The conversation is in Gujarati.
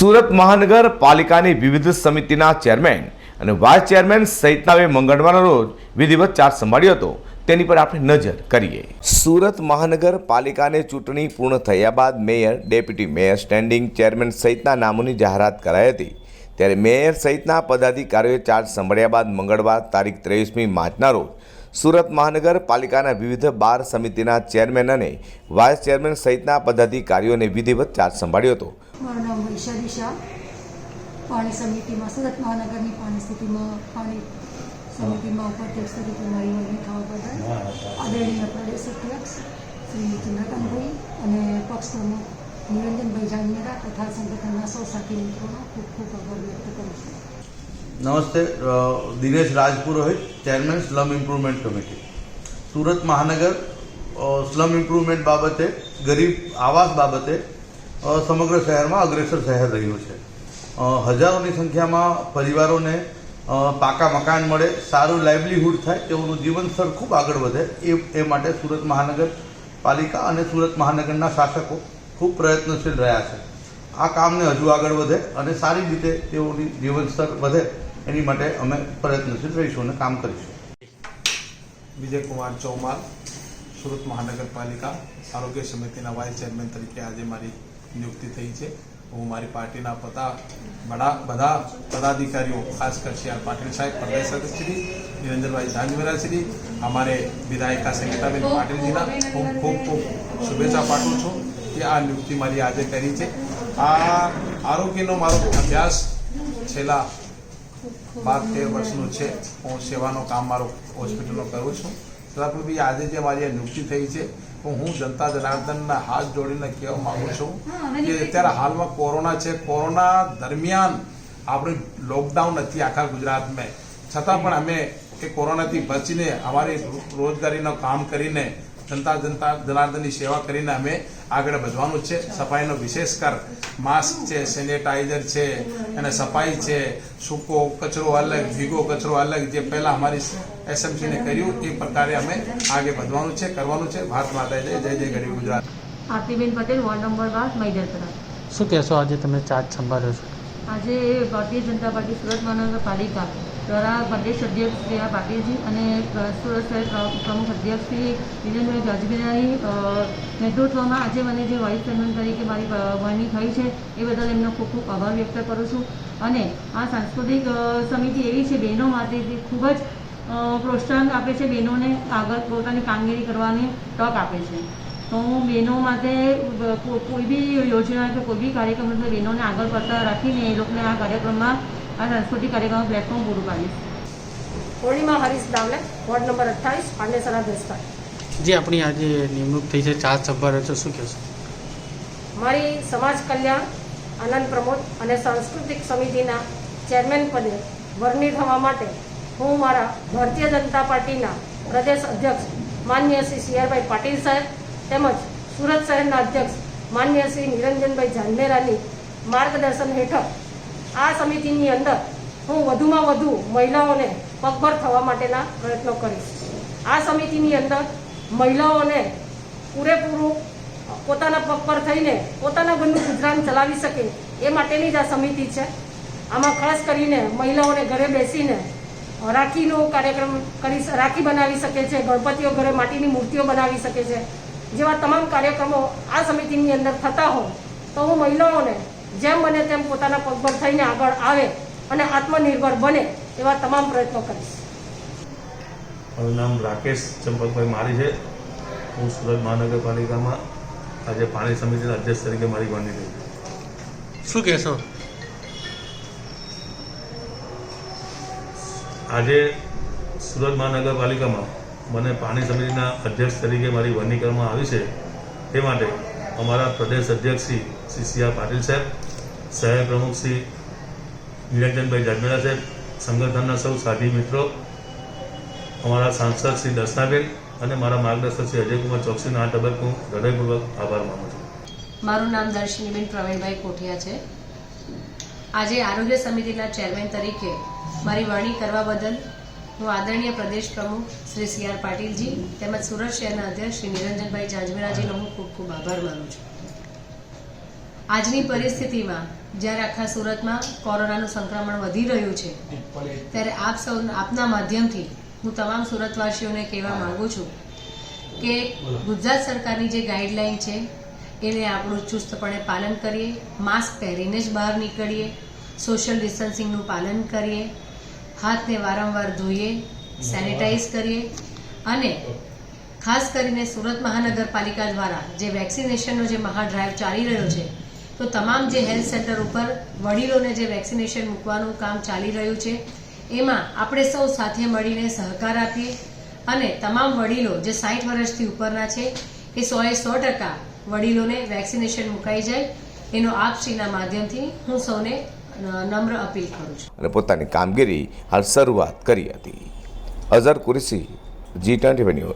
સુરત મહાનગરપાલિકાની વિવિધ સમિતિના ચેરમેન અને વાઇસ ચેરમેન સહિતનાએ મંગળવારના રોજ વિધિવત ચાર્જ સંભાળ્યો હતો. તેની પર આપણે નજર કરીએ. સુરત મહાનગરપાલિકાની ચૂંટણી પૂર્ણ થયા બાદ mayor, deputy mayor, standing chairman સહિતના નામોની જાહેરાત કરાઈ હતી. ત્યારે મેયર સહિતના પદાધિકારીઓએ ચાર્જ સંભાળ્યા બાદ મંગળવાર તારીખ ત્રેવીસમી માર્ચના રોજ સુરત મહાનગરપાલિકાના વિવિધ બાર સમિતિના ચેરમેન અને વાઇસ ચેરમેન સહિતના પદાધિકારીઓને વિધિવત ચાર્જ સંભાળ્યો હતો. મારું નામ વૈશાલી શાહ પાણી સમિતિમાં, સુરત મહાનગરની પાણી સ્થિતિમાં, પાણી સમિતિમાં ઉપાધ્યક્ષ તરીકે મારી વરણી થવા બદલ આદરણીય પ્રદેશ અધ્યક્ષ શ્રી ચંદ્રકાંતભાઈ અને પક્ષ પ્રમુખ નિરંજનભાઈ જાનિયારા તથા સંગઠનના સૌ સાથી મિત્રોનો ખૂબ ખૂબ આભાર વ્યક્ત કરું છું. નમસ્તે Dinesh Rajpurohit, chairman slum improvement committee. Surat મહાનગર સ્લમ ઇમ્પ્રુવમેન્ટ બાબતે, ગરીબ આવાસ બાબતે સમગ્ર શહેરમાં અગ્રેસર શહેર રહ્યું છે. હજારોની સંખ્યામાં પરિવારોને પાકા મકાન મળે, સારું લાઇવલીહુડ થાય, તેઓનું જીવન સ્તર ખૂબ આગળ વધે, એ એ માટે સુરત મહાનગર પાલિકા અને સુરત મહાનગરના શાસકો ખૂબ પ્રયત્નશીલ રહ્યા છે. આ કામને હજુ આગળ વધે અને સારી રીતે તેઓની જીવન સ્તર વધે. એની માટે અમે પ્રયત્નશીલ રહીશું અને કામ કરીશું. વિજયકુમાર ચૌમાલ સુરત મહાનગરપાલિકા આરોગ્ય સમિતિના વાઇસ ચેરમેન તરીકે આજે મારી નિયુક્તિ થઈ છે. હું મારી પાર્ટીના પતા બડા, બધા પદાધિકારીઓ, ખાસ કરી આર પાટીલ સાહેબ પ્રદેશ અધ્યક્ષશ્રી નિરંજનભાઈ ધાનવેરાશ્રી અમારે વિધાયિકા સંગીતાબેન પાટીલજીના હું ખૂબ ખૂબ શુભેચ્છા પાઠું છું કે આ નિયુક્તિ મારી આજે કરી છે. આ આરોગ્યનો મારો અભ્યાસ છેલ્લા બાર તેર વર્ષનું છે. હું સેવાનું કામ મારો હોસ્પિટલનું કરું છું. તથા બી આજે જે મારી આ નિયુક્તિ થઈ છે તો હું જનતા જનાર્દનના હાથ જોડીને કહેવા માંગુ છું કે અત્યારે હાલમાં કોરોના છે. કોરોના દરમિયાન આપણે લોકડાઉન હતી આખા ગુજરાતમાં. છતાં પણ અમે એ કોરોનાથી બચીને અમારી રોજગારીનું કામ કરીને જનતા જનતા જનાર્દનની સેવા કરીને અમે આગળ વધવાનું છે. સફાઈનો વિશેષ કર. માસ્ક છે સેનેટાઈઝર છે અને સફાઈ છે. સૂકો કચરો અલગ ભીગો કચરો અલગ જે પહેલાં અમારી એસએમસીને કર્યું એ પ્રકારે અમે આગળ વધવાનું છે કરવાનું છે. ભારત માતા જય જય જય ગરીબ ગુજરાત. આરતીબેન પટેલ વોર્ડ નંબર બાર મૈદરપરા શું કહેશો આજે તમે ચાર્જ સંભાળ્યો છો? આજે ભારતીય જનતા પાર્ટી સુરત મહાનગરપાલિકા દ્વારા પ્રદેશ અધ્યક્ષ શ્રી આ પાટીલજી અને સુરત શહેર પ્રમુખ અધ્યક્ષ શ્રી વિરેન્દ્રભાઈ ગાજબીરાની નેતૃત્વમાં આજે મને જે વાઇસ ચેરમેન તરીકે મારી વરણી થઈ છે, એ બદલ એમનો ખૂબ ખૂબ આભાર વ્યક્ત કરું છું. અને આ સાંસ્કૃતિક સમિતિ એવી છે બહેનો માટે ખૂબ જ પ્રોત્સાહન આપે છે બહેનોને, આગળ પોતાની કામગીરી કરવાની તક આપે છે. તો હું બહેનો માટે કોઈ બી યોજના કે કોઈ બી કાર્યક્રમ બહેનોને આગળ પડતા રાખીને એ લોકોને આ કાર્યક્રમમાં આ સાંસ્કૃતિક કાર્યક્રમ પ્લેટફોર્મ પૂરું પાડીશ. પૂર્ણિમા હરીશ દાવલે વોર્ડ નંબર અઠ્ઠાવીસ પાંડેસરા દસપાટ જે આપણી આજે નિમણૂક થઈ છે ચાર સંભાળ્યો છો શું કહેશો? મારી સમાજ કલ્યાણ આનંદ પ્રમોદ અને સાંસ્કૃતિક સમિતિના ચેરમેન પદે વરણી થવા માટે હું મારા ભારતીય જનતા પાર્ટીના પ્રદેશ અધ્યક્ષ માન્ય શ્રી સી આરભાઈ પાટીલ સાહેબ તેમજ સુરત શહેરના અધ્યક્ષ માન્ય શ્રી નિરંજનભાઈ જાનમેરાની માર્ગદર્શન હેઠળ આ સમિતિની અંદર હું વધુમાં વધુ મહિલાઓને પગભર થવા માટેના પ્રયત્નો કરીશ. આ સમિતિની અંદર મહિલાઓને પૂરેપૂરું પોતાના પગ પર થઈને પોતાના ઘરનું ગુજરાન ચલાવી શકે એ માટેની જ આ સમિતિ છે. આમાં ખાસ કરીને મહિલાઓને ઘરે બેસીને રાખીનો કાર્યક્રમ કરી રાખી બનાવી શકે છે, ગણપતિઓ ઘરે માટીની મૂર્તિઓ બનાવી શકે છે. જેવા તમામ કાર્યક્રમો આ સમિતિની અંદર થતા હોય તો હું મહિલાઓને જેમ બને તેમ પોતાના પગભર થઈને આગળ આવે અને આત્મનિર્ભર બને એવા તમામ પ્રયત્નો કરીશ. મારું નામ રાકેશ ચંપકભાઈ મારી છે. હું સુરત મહાનગરપાલિકામાં આજે પાણી સમિતિના અધ્યક્ષ તરીકે મારી વરણી થઈ શું કહેશો? આજે સુરત મહાનગરપાલિકામાં મને પાણી સમિતિના અધ્યક્ષ તરીકે મારી વરણી કરવામાં આવી છે. તે માટે અમારા પ્રદેશ અધ્યક્ષ શ્રી શ્રી સી આર પાટીલ સાહેબ શહેર પ્રમુખ શ્રી નિરંજનભાઈ જાજમેરા સાહેબ, સંગઠનના સૌ સાથી મિત્રો, અમારા સાંસદ શ્રી દર્શનાબેન અને મારા માર્ગદર્શક શ્રી અજયકુમાર ચોકસીના આ તબક્કે હું હૃદયપૂર્વક આભાર માનું છું. મારું નામ દર્શનીબેન પ્રવીણભાઈ કોઠિયા છે. આજે આરોગ્ય સમિતિના ચેરમેન તરીકે મારી વરણી કરવા બદલ હું આદરણીય પ્રદેશ પ્રમુખ શ્રી સી આર પાટીલજી તેમજ સુરત શહેરના અધ્યક્ષ શ્રી નિરંજનભાઈ જાંજમેરાજીનો હું ખૂબ ખૂબ આભાર માનું છું. આજની પરિસ્થિતિમાં, જ્યારે આખા સુરતમાં કોરોનાનું સંક્રમણ વધી રહ્યું છે, ત્યારે આપ સૌ, આપના માધ્યમથી હું તમામ સુરતવાસીઓને કહેવા માંગુ છું કે ગુજરાત સરકારની જે ગાઈડલાઈન છે, એને આપણું ચુસ્તપણે પાલન કરીએ, માસ્ક પહેરીને જ બહાર નીકળીએ, સોશિયલ ડિસ્ટન્સિંગનું પાલન કરીએ, હાથને વારંવાર ધોઈએ, સેનિટાઈઝ કરીએ અને ખાસ કરીને સુરત મહાનગરપાલિકા દ્વારા જે વેક્સિનેશનનો જે મહાડ્રાઈવ ચાલી રહ્યો છે તો તમામ જે હેલ્થ સેન્ટર ઉપર વડીલોને જે વેક્સિનેશન મૂકવાનું કામ ચાલી રહ્યું છે, એમાં આપણે સૌ સાથે મળીને સહકાર આપીએ અને તમામ વડીલો જે સાઠ વર્ષથી ઉપરના છે, એ સોએ સો ટકા વડીલોને વેક્સિનેશન મુકાઈ જાય. એનો આપશ્રીના માધ્યમથી હું સૌને નમ્ર અપીલ કરું છું. અને પોતાની કામગીરી હાલ શરૂઆત કરી હતી. Azhar Qureshi, G twenty